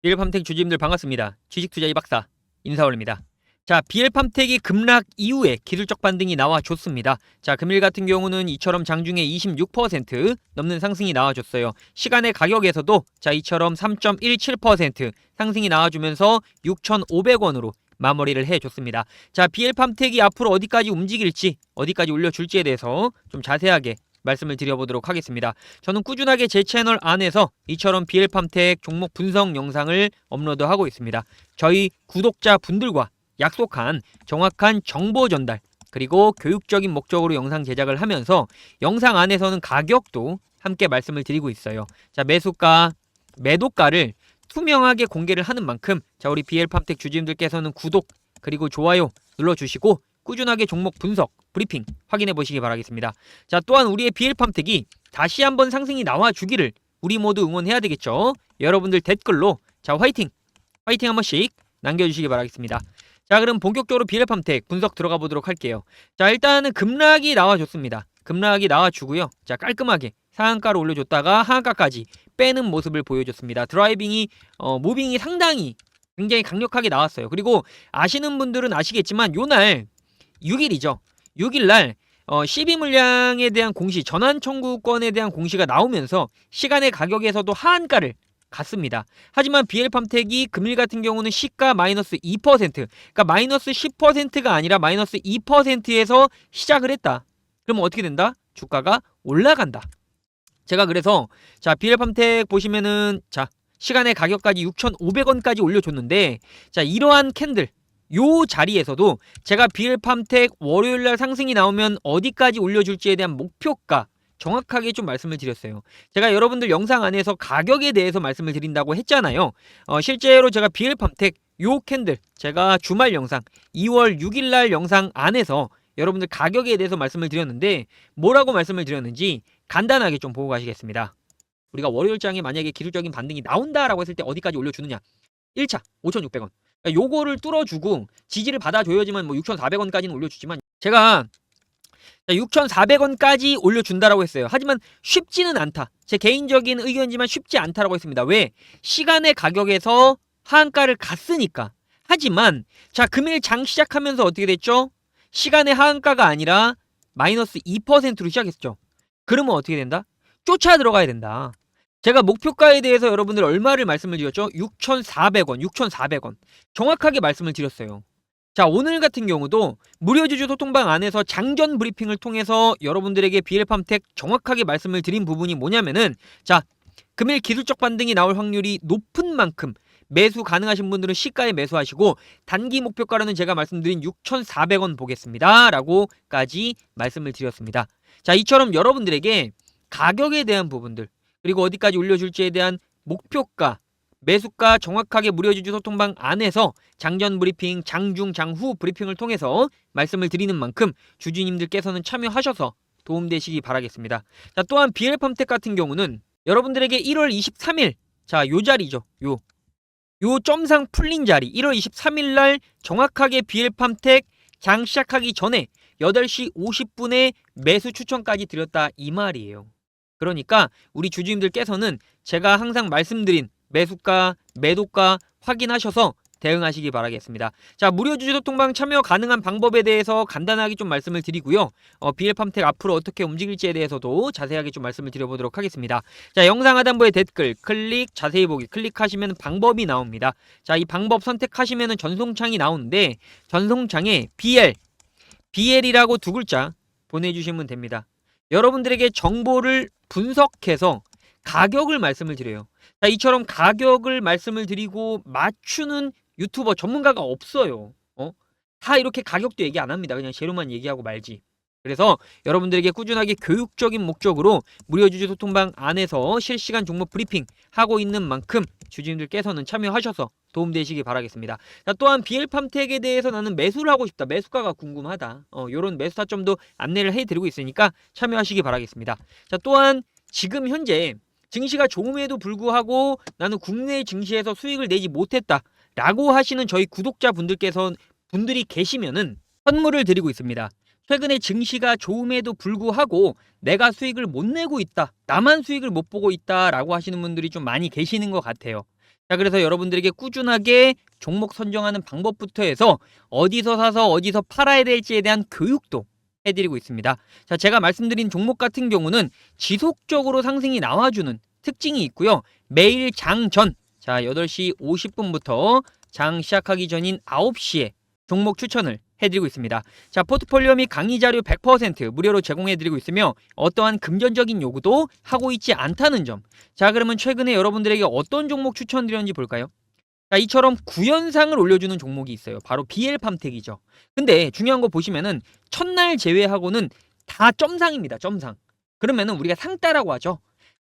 비엘팜텍 주주님들 반갑습니다. 주식투자의 박사 인사올입니다. 자, 비엘팜텍이 급락 이후에 기술적 반등이 나와줬습니다. 자, 금일 같은 경우는 이처럼 장중에 26% 넘는 상승이 나와줬어요. 시간의 가격에서도 자, 이처럼 3.17% 상승이 나와주면서 6,500원으로 마무리를 해줬습니다. 자, 비엘팜텍이 앞으로 어디까지 움직일지, 어디까지 올려줄지에 대해서 좀 자세하게 말씀을 드려보도록 하겠습니다. 저는 꾸준하게 제 채널 안에서 이처럼 비엘팜텍 종목 분석 영상을 업로드하고 있습니다. 저희 구독자 분들과 약속한 정확한 정보 전달 그리고 교육적인 목적으로 영상 제작을 하면서 영상 안에서는 가격도 함께 말씀을 드리고 있어요. 자, 매수가, 매도가를 투명하게 공개를 하는 만큼 자, 우리 비엘팜텍 주주님들께서는 구독 그리고 좋아요 눌러주시고 꾸준하게 종목 분석, 브리핑 확인해 보시기 바라겠습니다. 자, 또한 우리의 비엘팜텍이 다시 한번 상승이 나와 주기를 우리 모두 응원해야 되겠죠. 여러분들 댓글로 자, 화이팅! 화이팅 한 번씩 남겨주시기 바라겠습니다. 자, 그럼 본격적으로 비엘팜텍 분석 들어가 보도록 할게요. 자, 일단은 급락이 나와줬습니다. 급락이 나와주고요. 자, 깔끔하게 상한가를 올려줬다가 하한가까지 빼는 모습을 보여줬습니다. 드라이빙이, 어, 무빙이 상당히 굉장히 강력하게 나왔어요. 그리고 아시는 분들은 아시겠지만 요날 6일이죠. 6일 날 어, 12 물량에 대한 공시, 전환 청구권에 대한 공시가 나오면서 시간의 가격에서도 하한가를 갔습니다. 하지만 비엘팜텍이 금일 같은 경우는 시가 마이너스 2%, 그러니까 마이너스 10%가 아니라 마이너스 2%에서 시작을 했다. 그러면 어떻게 된다? 주가가 올라간다. 제가 그래서 자 비엘팜텍 보시면은 자 시간의 가격까지 6,500원까지 올려줬는데 자 이러한 캔들 요 자리에서도 제가 비엘팜텍 월요일 날 상승이 나오면 어디까지 올려줄지에 대한 목표가 정확하게 좀 말씀을 드렸어요. 제가 여러분들 영상 안에서 가격에 대해서 말씀을 드린다고 했잖아요. 어, 실제로 제가 비엘팜텍 요 캔들 제가 주말 영상 2월 6일 날 영상 안에서 여러분들 가격에 대해서 말씀을 드렸는데 뭐라고 말씀을 드렸는지 간단하게 좀 보고 가시겠습니다. 우리가 월요일장에 만약에 기술적인 반등이 나온다라고 했을 때 어디까지 올려주느냐? 1차 5,600원. 그러니까 요거를 뚫어주고 지지를 받아줘야지만 뭐 6,400원까지는 올려주지만 제가 6,400원까지 올려준다라고 했어요. 하지만 쉽지는 않다. 제 개인적인 의견이지만 쉽지 않다라고 했습니다. 왜? 시간의 가격에서 하한가를 갔으니까. 하지만 자 금일 장 시작하면서 어떻게 됐죠? 시간의 하한가가 아니라 마이너스 2%로 시작했죠. 그러면 어떻게 된다? 쫓아 들어가야 된다. 제가 목표가에 대해서 여러분들 얼마를 말씀을 드렸죠? 6,400원, 6,400원. 정확하게 말씀을 드렸어요. 자, 오늘 같은 경우도 무료주주 소통방 안에서 장전 브리핑을 통해서 여러분들에게 비엘팜텍 정확하게 말씀을 드린 부분이 뭐냐면은 자, 금일 기술적 반등이 나올 확률이 높은 만큼 매수 가능하신 분들은 시가에 매수하시고 단기 목표가로는 제가 말씀드린 6,400원 보겠습니다. 라고까지 말씀을 드렸습니다. 자, 이처럼 여러분들에게 가격에 대한 부분들 그리고 어디까지 올려줄지에 대한 목표가 매수가 정확하게 무료주주 소통방 안에서 장전 브리핑, 장중, 장후 브리핑을 통해서 말씀을 드리는 만큼 주주님들께서는 참여하셔서 도움되시기 바라겠습니다. 자, 또한 비엘팜텍 같은 경우는 여러분들에게 1월 23일 자, 요 자리죠. 요. 요 점상 풀린 자리 1월 23일 날 정확하게 비엘팜텍 장 시작하기 전에 8시 50분에 매수 추천까지 드렸다 이 말이에요. 그러니까 우리 주주님들께서는 제가 항상 말씀드린 매수가, 매도가 확인하셔서 대응하시기 바라겠습니다. 자, 무료 주주 소통방 참여 가능한 방법에 대해서 간단하게 좀 말씀을 드리고요. 어, 비엘팜텍 앞으로 어떻게 움직일지에 대해서도 자세하게 좀 말씀을 드려보도록 하겠습니다. 자, 영상 하단부에 댓글, 클릭, 자세히 보기 클릭하시면 방법이 나옵니다. 자, 이 방법 선택하시면 전송창이 나오는데 전송창에 BL, BL이라고 두 글자 보내주시면 됩니다. 여러분들에게 정보를 분석해서 가격을 말씀을 드려요. 자, 이처럼 가격을 말씀을 드리고 맞추는 유튜버 전문가가 없어요. 어? 다 이렇게 가격도 얘기 안 합니다. 그냥 재료만 얘기하고 말지. 그래서 여러분들에게 꾸준하게 교육적인 목적으로 무료 주주 소통방 안에서 실시간 종목 브리핑 하고 있는 만큼 주주님들께서는 참여하셔서 도움되시기 바라겠습니다. 자, 또한 비엘팜텍에 대해서 나는 매수를 하고 싶다. 매수가가 궁금하다. 어, 요런 매수 타점도 안내를 해 드리고 있으니까 참여하시기 바라겠습니다. 자, 또한 지금 현재 증시가 좋음에도 불구하고 나는 국내 증시에서 수익을 내지 못했다. 라고 하시는 저희 구독자 분들께서 분들이 계시면은 선물을 드리고 있습니다. 최근에 증시가 좋음에도 불구하고 내가 수익을 못 내고 있다. 나만 수익을 못 보고 있다라고 하시는 분들이 좀 많이 계시는 것 같아요. 자, 그래서 여러분들에게 꾸준하게 종목 선정하는 방법부터 해서 어디서 사서 어디서 팔아야 될지에 대한 교육도 해드리고 있습니다. 자, 제가 말씀드린 종목 같은 경우는 지속적으로 상승이 나와주는 특징이 있고요. 매일 장 전, 자, 8시 50분부터 장 시작하기 전인 9시에 종목 추천을 해드리고 있습니다. 자, 포트폴리오 및 강의 자료 100% 무료로 제공해드리고 있으며 어떠한 금전적인 요구도 하고 있지 않다는 점. 자, 그러면 최근에 여러분들에게 어떤 종목 추천드렸는지 볼까요? 자, 이처럼 구현상을 올려주는 종목이 있어요. 바로 BL팜텍이죠. 근데 중요한 거 보시면은 첫날 제외하고는 다 점상입니다. 점상. 그러면은 우리가 상따라고 하죠.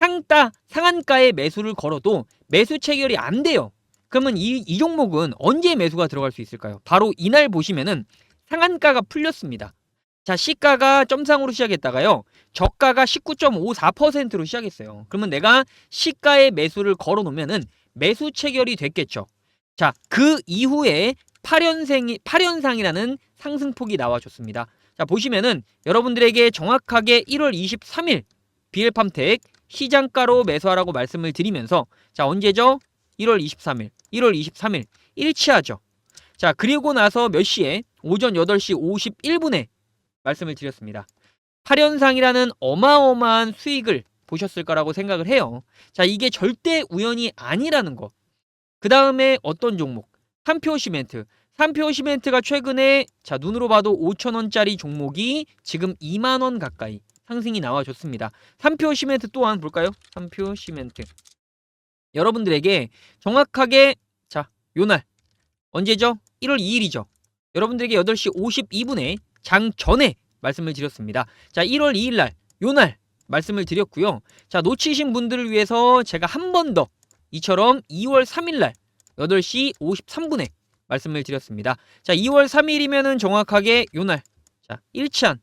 상따, 상한가에 매수를 걸어도 매수 체결이 안 돼요. 그러면 이, 이 종목은 언제 매수가 들어갈 수 있을까요? 바로 이날 보시면은 상한가가 풀렸습니다. 자, 시가가 점상으로 시작했다가요. 저가가 19.54%로 시작했어요. 그러면 내가 시가에 매수를 걸어 놓으면은 매수 체결이 됐겠죠. 자, 그 이후에 8연생이 8연상이라는 상승폭이 나와줬습니다. 자, 보시면은 여러분들에게 정확하게 1월 23일 비엘팜텍 시장가로 매수하라고 말씀을 드리면서 자, 언제죠? 1월 23일. 1월 23일 일치하죠. 자, 그리고 나서 몇 시에? 오전 8시 51분에 말씀을 드렸습니다. 8연상이라는 어마어마한 수익을 보셨을 거라고 생각을 해요. 자, 이게 절대 우연이 아니라는 거. 그 다음에 어떤 종목? 삼표 시멘트. 삼표 시멘트가 최근에 자 눈으로 봐도 5천 원짜리 종목이 지금 2만 원 가까이 상승이 나와줬습니다. 삼표 시멘트 또한 볼까요? 삼표 시멘트. 여러분들에게 정확하게 자 요날 언제죠? 1월 2일이죠. 여러분들에게 8시 52분에 장 전에 말씀을 드렸습니다. 자 1월 2일 날 요날 말씀을 드렸고요. 자 놓치신 분들을 위해서 제가 한 번 더 이처럼 2월 3일 날 8시 53분에 말씀을 드렸습니다. 자 2월 3일이면은 정확하게 요날 자 일치한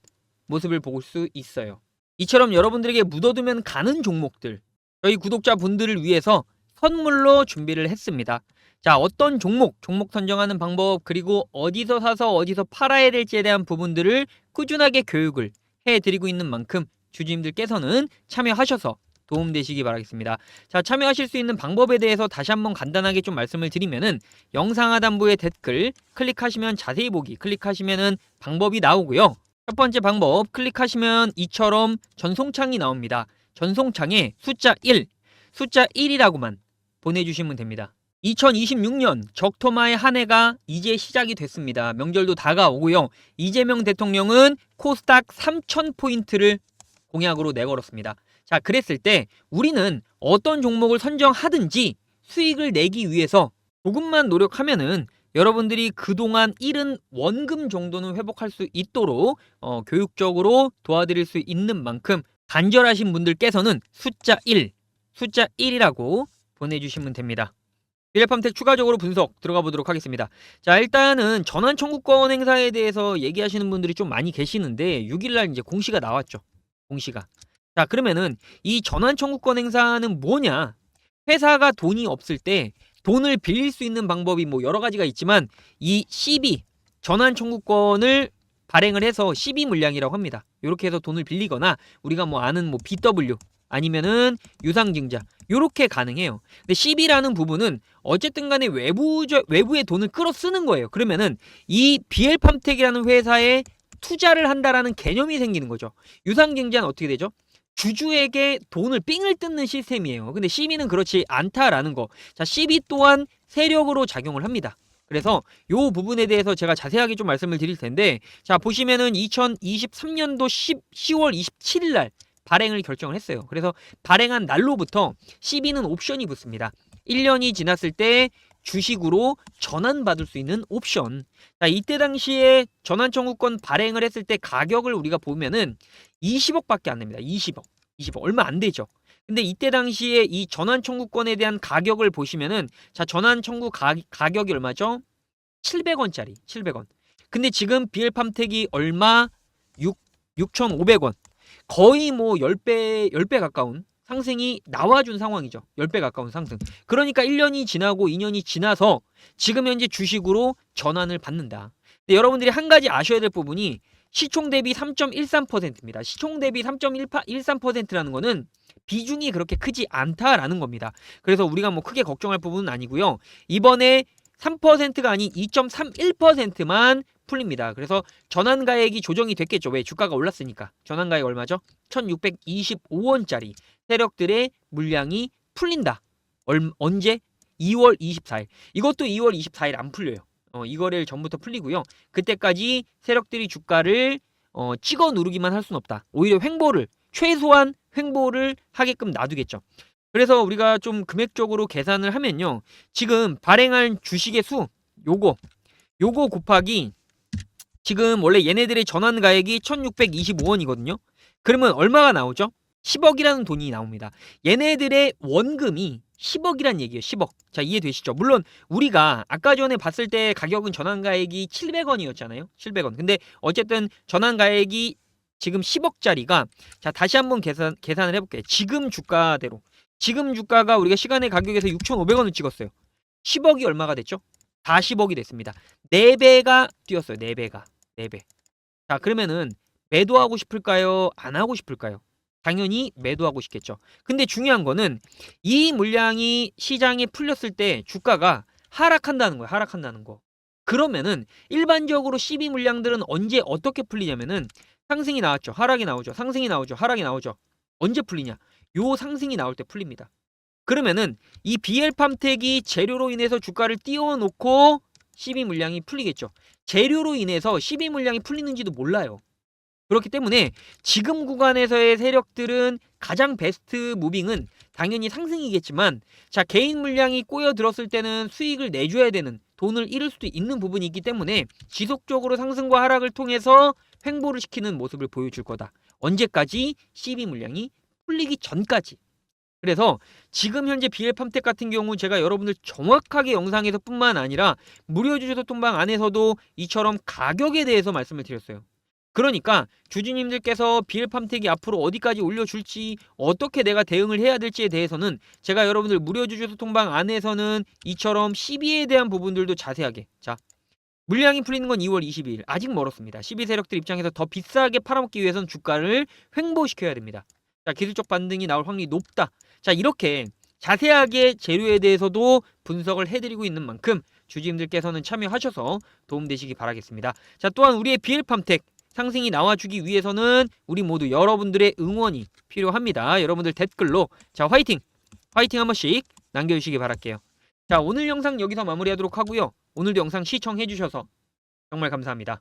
모습을 볼수 있어요. 이처럼 여러분들에게 묻어두면 가는 종목들 저희 구독자 분들을 위해서 선물로 준비를 했습니다. 자, 어떤 종목, 종목 선정하는 방법, 그리고 어디서 사서 어디서 팔아야 될지에 대한 부분들을 꾸준하게 교육을 해드리고 있는 만큼 주주님들께서는 참여하셔서 도움되시기 바라겠습니다. 자, 참여하실 수 있는 방법에 대해서 다시 한번 간단하게 좀 말씀을 드리면은 영상 하단부에 댓글 클릭하시면 자세히 보기 클릭하시면은 방법이 나오고요. 첫 번째 방법 클릭하시면 이처럼 전송창이 나옵니다. 전송창에 숫자 1, 숫자 1이라고만 보내주시면 됩니다. 2026년 적토마의 한 해가 이제 시작이 됐습니다. 명절도 다가오고요. 이재명 대통령은 코스닥 3,000포인트를 공약으로 내걸었습니다. 자, 그랬을 때 우리는 어떤 종목을 선정하든지 수익을 내기 위해서 조금만 노력하면은 여러분들이 그동안 잃은 원금 정도는 회복할 수 있도록 어, 교육적으로 도와드릴 수 있는 만큼 간절하신 분들께서는 숫자 1, 숫자 1이라고 보내주시면 됩니다. 미래팜텍 추가적으로 분석 들어가 보도록 하겠습니다. 자 일단은 전환 청구권 행사에 대해서 얘기하시는 분들이 좀 많이 계시는데 6일날 이제 공시가 나왔죠. 공시가. 자 그러면은 이 전환 청구권 행사는 뭐냐? 회사가 돈이 없을 때 돈을 빌릴 수 있는 방법이 뭐 여러 가지가 있지만 이 CB 전환 청구권을 발행을 해서 CB 물량이라고 합니다. 이렇게 해서 돈을 빌리거나 우리가 뭐 아는 뭐 BW 아니면은 유상증자 요렇게 가능해요. 근데 CB라는 부분은 어쨌든 간에 외부 외부의 돈을 끌어 쓰는 거예요. 그러면은 이 BL팜텍이라는 회사에 투자를 한다라는 개념이 생기는 거죠. 유상증자는 어떻게 되죠? 주주에게 돈을 삥을 뜯는 시스템이에요. 근데 CB는 그렇지 않다라는 거. 자, CB 또한 세력으로 작용을 합니다. 그래서 요 부분에 대해서 제가 자세하게 좀 말씀을 드릴 텐데 자, 보시면은 2023년도 10, 10월 27일 날 발행을 결정을 했어요. 그래서 발행한 날로부터 CB는 옵션이 붙습니다. 1년이 지났을 때 주식으로 전환받을 수 있는 옵션. 자, 이때 당시에 전환 청구권 발행을 했을 때 가격을 우리가 보면은 20억밖에 안 됩니다. 20억. 20억 얼마 안 되죠. 근데 이때 당시에 이 전환 청구권에 대한 가격을 보시면은 자, 전환 청구 가, 가격이 얼마죠? 700원짜리. 700원. 근데 지금 비엘팜텍이 얼마? 6 6,500원. 거의 뭐 10배 10배 가까운 상승이 나와준 상황이죠. 10배 가까운 상승. 그러니까 1년이 지나고 2년이 지나서 지금 현재 주식으로 전환을 받는다. 근데 여러분들이 한 가지 아셔야 될 부분이 시총 대비 3.13%입니다. 시총 대비 3.13%라는 거는 비중이 그렇게 크지 않다라는 겁니다. 그래서 우리가 뭐 크게 걱정할 부분은 아니고요. 이번에 3%가 아닌 2.31%만 풀립니다. 그래서 전환가액이 조정이 됐겠죠. 왜? 주가가 올랐으니까. 전환가액 얼마죠? 1625원짜리 세력들의 물량이 풀린다. 얼, 언제? 2월 24일. 이것도 2월 24일 안 풀려요. 어, 이거를 전부터 풀리고요. 그때까지 세력들이 주가를 어, 찍어 누르기만 할 수는 없다. 오히려 횡보를 최소한 횡보를 하게끔 놔두겠죠. 그래서 우리가 좀 금액적으로 계산을 하면요. 지금 발행한 주식의 수 요거 요거 곱하기 지금 원래 얘네들의 전환 가액이 1625원이거든요. 그러면 얼마가 나오죠? 10억이라는 돈이 나옵니다. 얘네들의 원금이 10억이란 얘기예요. 10억. 자, 이해되시죠? 물론 우리가 아까 전에 봤을 때 가격은 전환 가액이 700원이었잖아요. 700원. 근데 어쨌든 전환 가액이 지금 10억짜리가 자, 다시 한번 계산 계산을 해 볼게요. 지금 주가대로. 지금 주가가 우리가 시간의 가격에서 6,500원을 찍었어요. 10억이 얼마가 됐죠? 40억이 됐습니다. 4배가 뛰었어요. 4배가. 4배. 자, 그러면은 매도하고 싶을까요? 안 하고 싶을까요? 당연히 매도하고 싶겠죠. 근데 중요한 거는 이 물량이 시장에 풀렸을 때 주가가 하락한다는 거예요. 하락한다는 거. 그러면은 일반적으로 12 물량들은 언제 어떻게 풀리냐면은 상승이 나왔죠. 하락이 나오죠. 상승이 나오죠. 하락이 나오죠. 언제 풀리냐? 요 상승이 나올 때 풀립니다. 그러면은 이 BL팜텍이 재료로 인해서 주가를 띄워놓고 12 물량이 풀리겠죠. 재료로 인해서 12 물량이 풀리는지도 몰라요. 그렇기 때문에 지금 구간에서의 세력들은 가장 베스트 무빙은 당연히 상승이겠지만 자 개인 물량이 꼬여 들었을 때는 수익을 내줘야 되는 돈을 잃을 수도 있는 부분이 있기 때문에 지속적으로 상승과 하락을 통해서 횡보를 시키는 모습을 보여줄 거다. 언제까지 12 물량이 풀리기 전까지. 그래서 지금 현재 BL팜텍 같은 경우 제가 여러분들 정확하게 영상에서 뿐만 아니라 무료 주주 소통방 안에서도 이처럼 가격에 대해서 말씀을 드렸어요. 그러니까 주주님들께서 비엘팜텍이 앞으로 어디까지 올려줄지 어떻게 내가 대응을 해야 될지에 대해서는 제가 여러분들 무료 주주 소통방 안에서는 이처럼 시비에 대한 부분들도 자세하게 자 물량이 풀리는 건 2월 22일 아직 멀었습니다. 시비 세력들 입장에서 더 비싸게 팔아먹기 위해서는 주가를 횡보시켜야 됩니다. 자 기술적 반등이 나올 확률이 높다. 자 이렇게 자세하게 재료에 대해서도 분석을 해드리고 있는 만큼 주주님들께서는 참여하셔서 도움되시기 바라겠습니다. 자 또한 우리의 비엘팜텍 상승이 나와주기 위해서는 우리 모두 여러분들의 응원이 필요합니다. 여러분들 댓글로 자 화이팅! 화이팅 한 번씩 남겨주시기 바랄게요. 자 오늘 영상 여기서 마무리하도록 하고요. 오늘도 영상 시청해주셔서 정말 감사합니다.